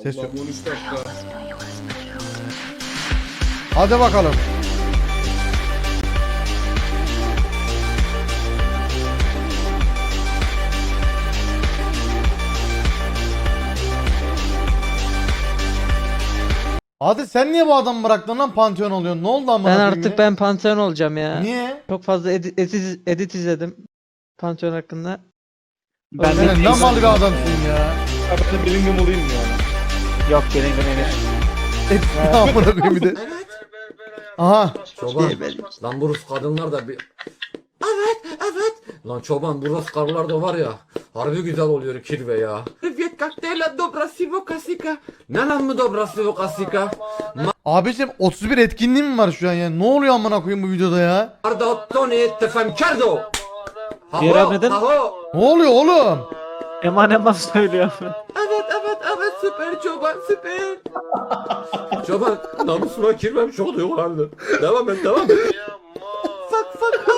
Ses yok. Allah'ım 13 dakika. Hadi bakalım. Hadi sen niye bu adamı bıraktın lan Pantheon oluyorsun? Ne oldu amına Ben koyayım artık ya? ben Pantheon olacağım ya. Niye? Çok fazla edit, edit, edit izledim. Pantheon hakkında. Ben Sen de ne mal bir adamsın ya. Ben de Bellingham olayım yani. Yok Bellingham Emir. Et amına koyayım bir de. Aha. Çoban. Lan bu Rus kadınlar da bir... Evet, evet. Lan çoban bu Rus karılar da var ya. Harbi güzel oluyor kirve ya. Привет, коктейля добрасиво касика. Ne lan mı dobrasиво касика? Abicim 31 etkinliği mi var şu an ya? Ne oluyor amına koyayım bu videoda ya? Mardo Tony Tefem Kerdo. Diğer abi neden- Haho. Ne oluyor oğlum? Eman Eman söylüyor. Süper çoban süper. çoban namusuma kirmem çok duygulandı. Devam et, devam et. Fak fak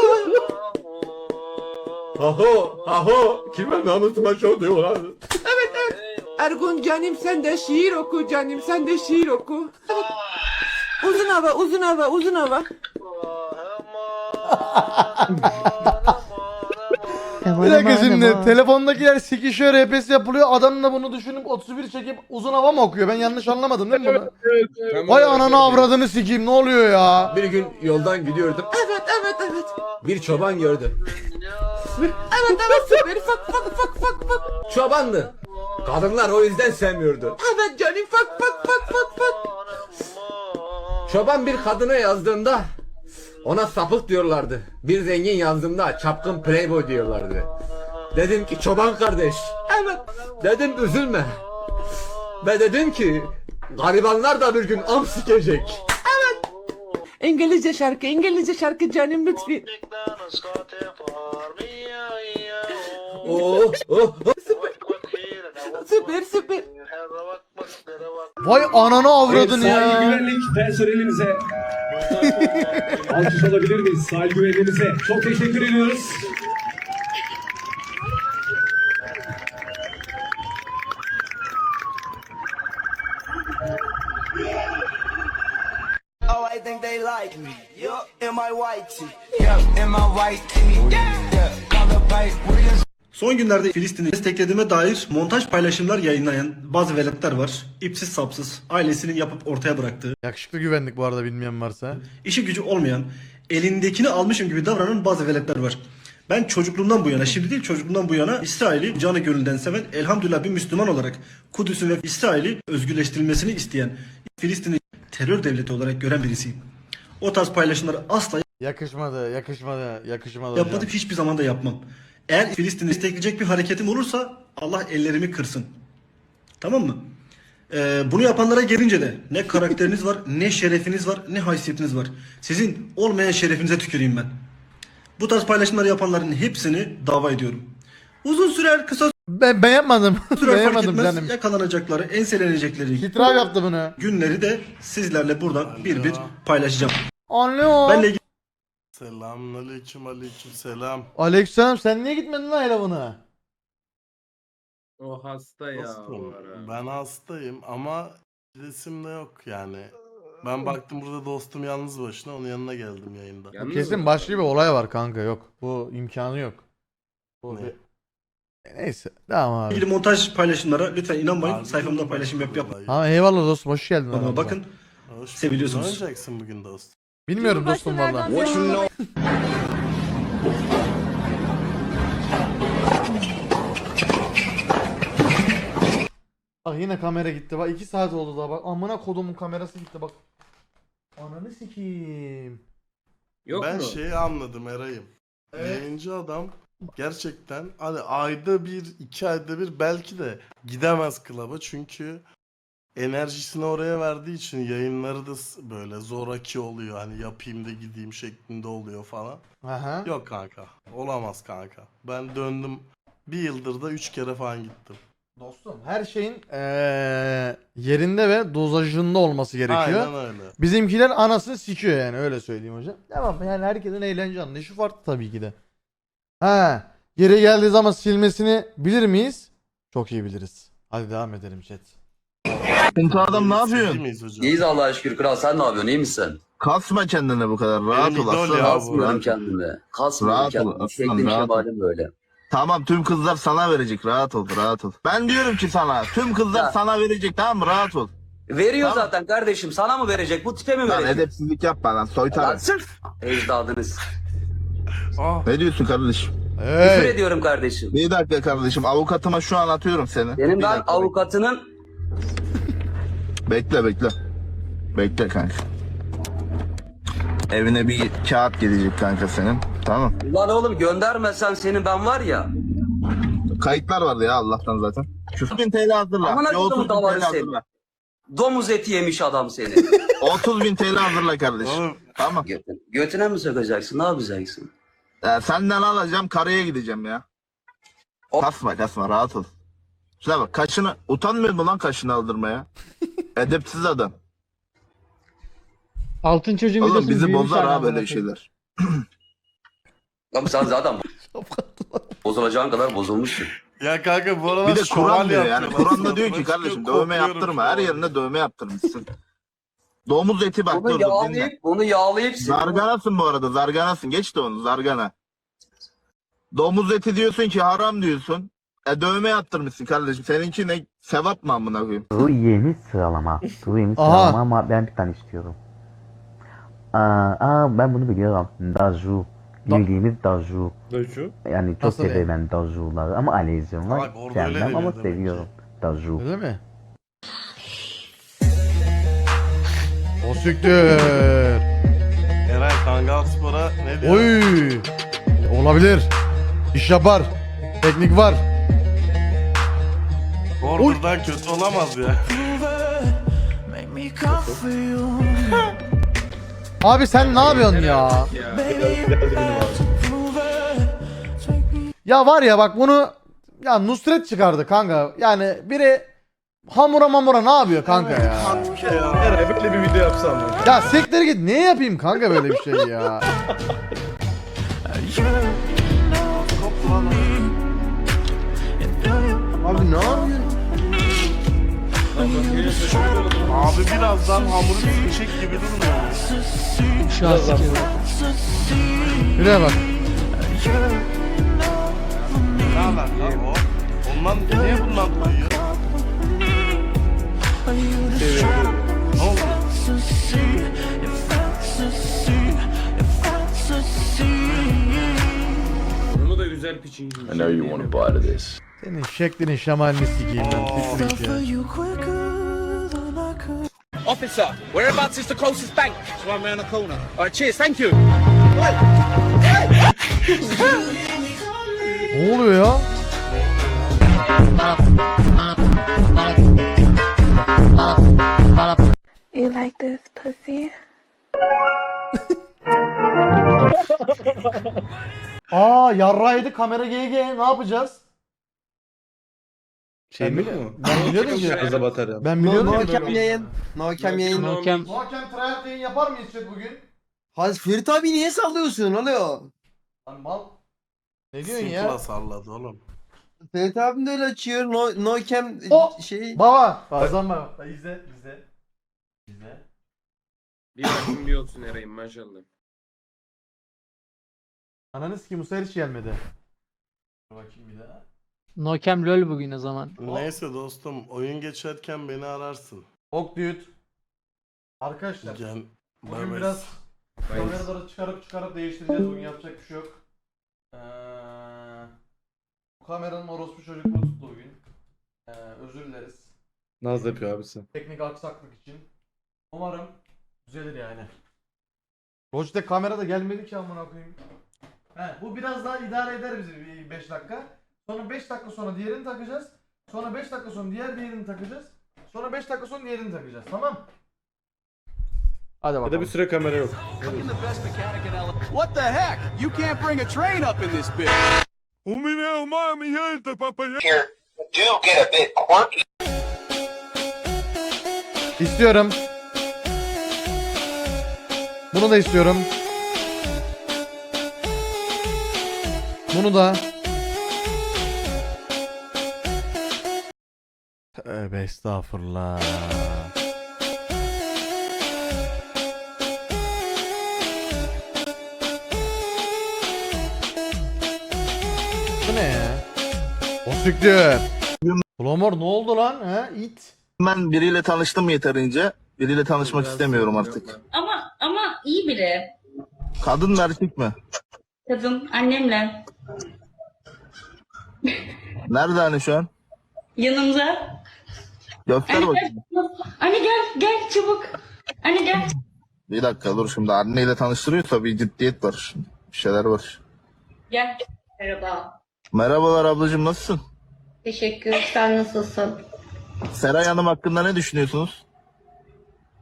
Haho, haho, kirmem namusuma çok duygulandı. Evet, evet. Ergun canım sen de şiir oku canım sen de şiir oku. Uzun hava, uzun hava, uzun hava. Bir dakika şimdi eman. telefondakiler sikişiyor RPS yapılıyor. Adam da bunu düşünüp 31 çekip uzun hava mı okuyor? Ben yanlış anlamadım değil mi bunu? Tamam, Vay ananı evet. avradını sikeyim ne oluyor ya? Bir gün yoldan gidiyordum. Evet, evet, evet. Bir çoban gördüm. evet, evet, süper. Fak, fak, fak, fak, fak. Çobandı. Kadınlar o yüzden sevmiyordu. Evet canım, fak, fak, fak, fak, fak. Çoban bir kadına yazdığında ona sapık diyorlardı. Bir zengin yazdığında çapkın playboy diyorlardı. Dedim ki çoban kardeş. Evet. Dedim üzülme. Ve dedim ki garibanlar da bir gün am sikecek. İngilizce şarkı, İngilizce şarkı canım lütfen. Oh, oh, oh, süper. Süper, süper. Vay ananı avradını Sahil ya. güvenlik personelimize alkış alabilir miyiz? Sahil güvenliğimize çok teşekkür ediyoruz. Think they like me. Yup, in my white tee. Yup, in my white tee. Yeah, color white Williams. Son günlerde Filistin'i desteklediğime dair montaj paylaşımlar yayınlayan bazı veletler var. İpsiz sapsız, ailesinin yapıp ortaya bıraktığı, Yakışıklı güvenlik bu arada bilmeyen varsa. işi gücü olmayan, elindekini almışım gibi davranan bazı veletler var. Ben çocukluğumdan bu yana, şimdi değil çocukluğumdan bu yana İsrail'i canı gönülden seven, elhamdülillah bir Müslüman olarak Kudüs'ün ve İsrail'i özgürleştirilmesini isteyen, Filistin'i terör devleti olarak gören birisiyim. O tarz paylaşımları asla Yakışmadı, yakışmadı, yakışmadı hocam. Yapmadım hiçbir zaman da yapmam. Eğer Filistin'i destekleyecek bir hareketim olursa Allah ellerimi kırsın. Tamam mı? Ee, bunu yapanlara gelince de ne karakteriniz var, ne şerefiniz var, ne haysiyetiniz var. Sizin olmayan şerefinize tüküreyim ben. Bu tarz paylaşımları yapanların hepsini dava ediyorum. Uzun sürer, kısa Ben, ben sürer fark yapmadım etmez. canım. Yakalanacakları, enselenecekleri Kitraf yaptı bunu. günleri de sizlerle buradan bir bir paylaşacağım. O. Benle ilgili Selamünaleyküm aleyküm selam. Aleykümselam sen niye gitmedin lan hele buna? O hasta ya. Dostum, o ara. ben hastayım ama resimde yok yani. Ben baktım burada dostum yalnız başına onun yanına geldim yayında. Yalnız Kesin mı? başka bir olay var kanka yok. Bu imkanı yok. Bu Ne? bir- Neyse devam abi. ilgili montaj paylaşımlara lütfen inanmayın. Abi, Sayfamda paylaşım yap yap. vallahi. Ha eyvallah dostum hoş geldin. Ama aramıza. bakın Hoş seviliyorsunuz. bulduk. Ne oynayacaksın bugün dostum? Bilmiyorum dostum valla. Bak yine kamera gitti bak 2 saat oldu daha bak amına kodumun kamerası gitti bak. Ananı sikeyim. Yok ben mu? şeyi anladım Eray'ım. Yayıncı adam gerçekten hani ayda bir, iki ayda bir belki de gidemez klaba çünkü enerjisini oraya verdiği için yayınları da böyle zoraki oluyor. Hani yapayım da gideyim şeklinde oluyor falan. Aha. Yok kanka. Olamaz kanka. Ben döndüm bir yıldır da üç kere falan gittim. Dostum her şeyin eee, yerinde ve dozajında olması gerekiyor. Aynen öyle. Bizimkiler anasını sikiyor yani öyle söyleyeyim hocam. Devam yani herkesin eğlence anlayışı farklı tabii ki de. Ha, geri geldiği zaman silmesini bilir miyiz? Çok iyi biliriz. Hadi devam edelim chat. Sıkıntı adam ne yapıyorsun? miyiz hocam? İyiyiz Allah'a şükür kral sen ne yapıyorsun iyi misin? Kasma kendine bu kadar. Rahat Benim ol idol aslan. ya bu. Kasmıyorum Rahat ol. kendimi. Kasmıyorum Rahat ol, kendimi. rahat ol. böyle. Tamam tüm kızlar sana verecek. Rahat ol. Rahat ol. Ben diyorum ki sana. Tüm kızlar Ya. sana verecek tamam mı? Rahat ol. Veriyor Tamam. zaten kardeşim. Sana mı verecek? Bu tipe mi Lan verecek? edepsizlik yapma lan. Lan Soytar. sırf ecdadınız. Ah, Ne diyorsun kardeşim? Küfür Hey. ediyorum kardeşim. Bir dakika kardeşim. Avukatıma şu an atıyorum seni. Benim ben dakika, avukatının Bekle bekle. Bekle kanka. Evine bir kağıt gelecek kanka senin. Tamam. Lan oğlum göndermesen senin ben var ya. Kayıtlar vardı ya Allah'tan zaten. Şu bin TL hazırla. Bir kodumun 30 bin TL hazırla. Domuz eti yemiş adam seni. 30 bin TL hazırla kardeşim. oğlum Tamam. Götüne, götüne mi sokacaksın? Ne yapacaksın? Ya senden alacağım karaya gideceğim ya. Hop. Kasma kasma rahat ol. Şuna bak kaşını utanmıyor mu lan kaşını aldırmaya? Edepsiz adam. Altın çocuğun Oğlum videosunu bizi büyümüş bozar ha hala böyle amına koyayım. şeyler. Oğlum sen zaten bozulacağın kadar bozulmuşsun. ya kanka bu aralar Bir de Kur'an diyor yani. yapıyorlar. Kur'an'da diyor ki Çıkıyor, kardeşim dövme kopluyorum yaptırma. Her şovalı. yerine dövme yaptırmışsın. Domuz eti bak Bunu dur dur dinle. yağlayıp, bunu yağlayıp Zarganasın bu arada zarganasın. Geç de onu zargana. Domuz eti diyorsun ki haram diyorsun. E dövme yaptırmışsın kardeşim. Seninki ne sevap mı amına koyayım? Bu yeni sıralama. Bu yeni Aha. sıralama ama ben bir tane istiyorum. Aa, aa ben bunu biliyorum. Daju. Da- Bildiğimiz Daju. Daju. Yani çok Nasıl severim ben Daju'ları ama alezim var. Orada öyle Sevmem ama deniyor demek ki. seviyorum. Daju. Öyle mi? O siktir. Eray Kangal Spor'a ne diyor? Oy. Olabilir. İş yapar. Teknik var. Order'dan kötü olamaz ya. Abi sen ne yapıyorsun ya? Ya. Ya var ya bak bunu ya Nusret çıkardı kanka. Yani biri hamura mamura ne yapıyor kanka ya? Eray böyle bir video yapsam mı? Ya siktir git. Ne yapayım kanka böyle bir şey ya? Abi ne yapıyorsun? Abi birazdan hamuru pişecek gibi durmuyor mu? Şu an sikiyorum. Şuraya bak. Ne alaka o? Ondan niye bundan koyuyor? Ne oldu? Bunu da güzel piçin. I know you want to buy. Senin şeklini şemalini sikeyim ben. Siktir git ya. Officer, whereabouts is the closest bank? It's one round the corner. Alright, cheers, thank you. Ne oluyor ya? You like this pussy? Aa yarraydı kamera GG ne yapacağız? Şey mi? Ben biliyordum ki. Kıza batar ya. Ben biliyordum ki. yayın. No cam yayın. Nokem. Hakem Triumph yayın yapar mıyız chat bugün? Hadi Ferit abi niye sallıyorsun oluyor? Lan mal. Ne diyorsun Simpla ya? salladı oğlum. Ferit abim de öyle açıyor. No, no cam O- şey. Baba. Bazen. Bak izle izle. İzle. Bir bakım bir olsun Eray'ım maşallah. Ananı sikeyim bu sefer hiç gelmedi. Dur bakayım bir daha. Nokem lol bugün o zaman. Neyse dostum oyun geçerken beni ararsın. Ok dude. Arkadaşlar. Gel. Bugün bay. biraz kameraları çıkarıp çıkarıp değiştireceğiz. Bugün yapacak bir şey yok. Ee, bu kameranın orospu çocukluğu tuttu bugün. Ee, özür dileriz. Naz yapıyor abisi. Teknik aksaklık için. Umarım düzelir yani. Logitech kamera da gelmedi ki amına koyayım. He, bu biraz daha idare eder bizi 5 dakika. Sonra 5 dakika sonra diğerini takacağız. Sonra 5 dakika sonra diğer diğerini takacağız. Sonra 5 dakika sonra diğerini takacağız. Tamam? Hadi Ya bakalım. da bir süre kamera yok. What the heck? You can't bring a train up in this bitch. Do get a bit quirky. İstiyorum. Bunu da istiyorum. Bunu da. Tövbe estağfurullah. Bu ne ya? O siktir. Flamor ne oldu lan he? İt. Ben biriyle tanıştım yeterince. Biriyle tanışmak istemiyorum artık. Ama ama iyi biri. Kadın mı erkek mi? Kadın annemle. Nerede hani şu an? Yanımda. Göster bakayım. Anne gel gel çabuk. Anne gel. Bir dakika dur şimdi anneyle tanıştırıyorsa bir ciddiyet var. şimdi. Bir şeyler var. Gel. Merhaba. Merhabalar ablacığım nasılsın? Teşekkür. Sen nasılsın? Seray Hanım hakkında ne düşünüyorsunuz?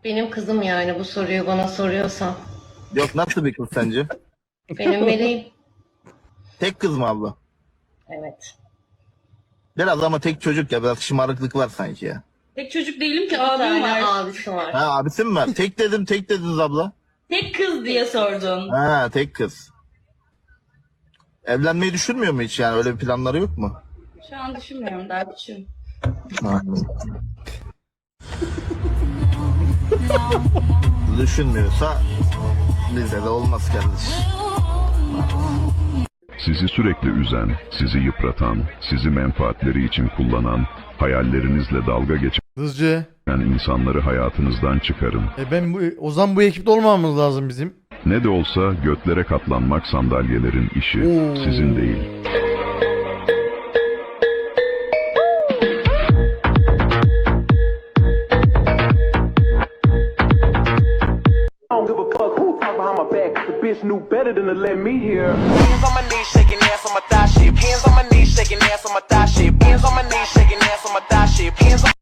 Benim kızım yani bu soruyu bana soruyorsan. Yok nasıl bir kız sence? Benim meleğim. Tek kız mı abla? Evet. Biraz ama tek çocuk ya biraz şımarıklık var sanki ya. Tek çocuk değilim ki abim var. abisi var. Ha abisi mi var? tek dedim tek dediniz abla. Tek kız diye sordun. Ha tek kız. Evlenmeyi düşünmüyor mu hiç yani öyle bir planları yok mu? Şu an düşünmüyorum daha düşün. Düşünmüyorsa bizde de olmaz kardeş. Sizi sürekli üzen, sizi yıpratan, sizi menfaatleri için kullanan, hayallerinizle dalga geçen Hızcı. insanları hayatınızdan çıkarın. E ben bu o zaman bu ekipte olmamamız lazım bizim. Ne de olsa götlere katlanmak sandalyelerin işi, Oo. sizin değil. Hands on my knees, shaking ass on my thigh shape. Hands on my knees, shaking ass on my thigh shape. Hands on my knees, shaking ass on my thigh shape. Hands on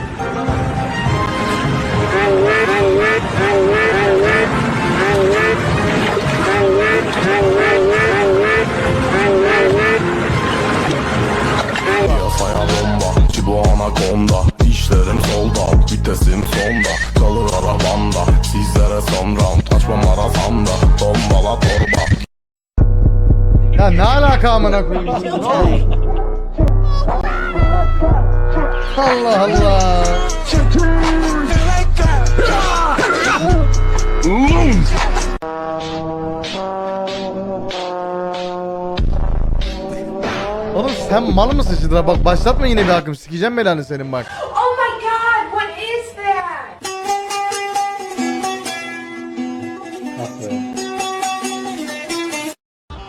Yasaya bomba, Cibo anakonda İşlerim solda, vitesim sonda Kalır arabamda, sizlere son round Açmam arasamda, tombala torba Ya ne alaka amına koyayım? Allah Allah. Oğlum sen mal mısın şimdi? Bak başlatma yine bir akım. Sikeceğim belanı senin bak. Oh my god, what is that?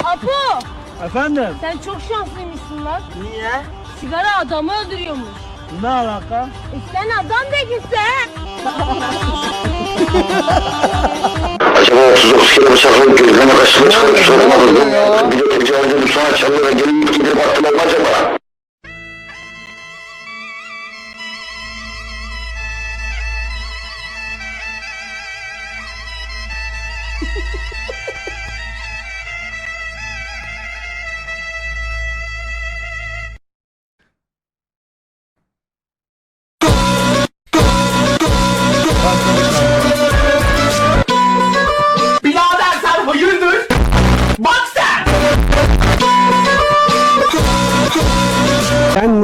Apo! Efendim? Sen çok şanslıymışsın lan. Niye? Sigara adamı öldürüyormuş. Ne alaka? E sen adam de gitse. Acaba 39 kilo bıçakla gözleme kaçtığını çıkarıp sormadım Ya. Bir de tecavüzü bıçağı çaldı ve gelin gidip baktım olmaz acaba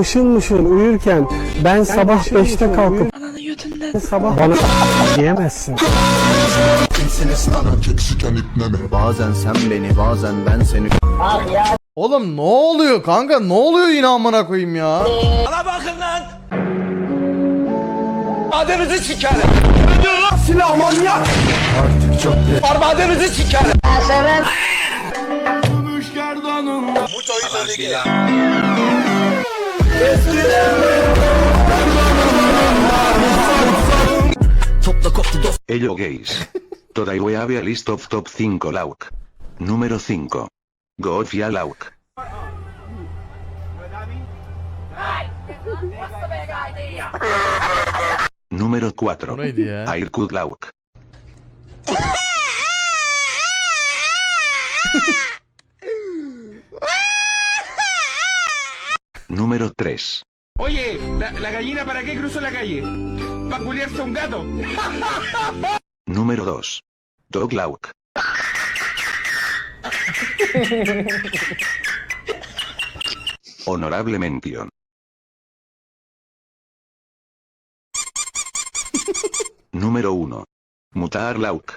mışıl mışıl uyurken ben sabah 5'te kalkıp Ananı götünden. sabah bana diyemezsin. Bazen sen beni bazen ben seni Oğlum ne oluyor kanka? Ne oluyor yine amına koyayım ya? Bana bakın lan! Ademinizi sikerim! Ne diyor lan silah manyak? Artık çok geç. Armadenizi sikerim! Bu çocuğu da Hello gays. Today we have a list of top 5 lauk. Número 5. Gofia lauk. Número 4. O neydi ya? Airkud Lauk. Número 3. Oye, ¿la, la gallina para qué cruzó la calle? ¿Para culiarse a un gato? Número 2. Dog Lauk. Honorable mención. Número 1. Mutar Lauk.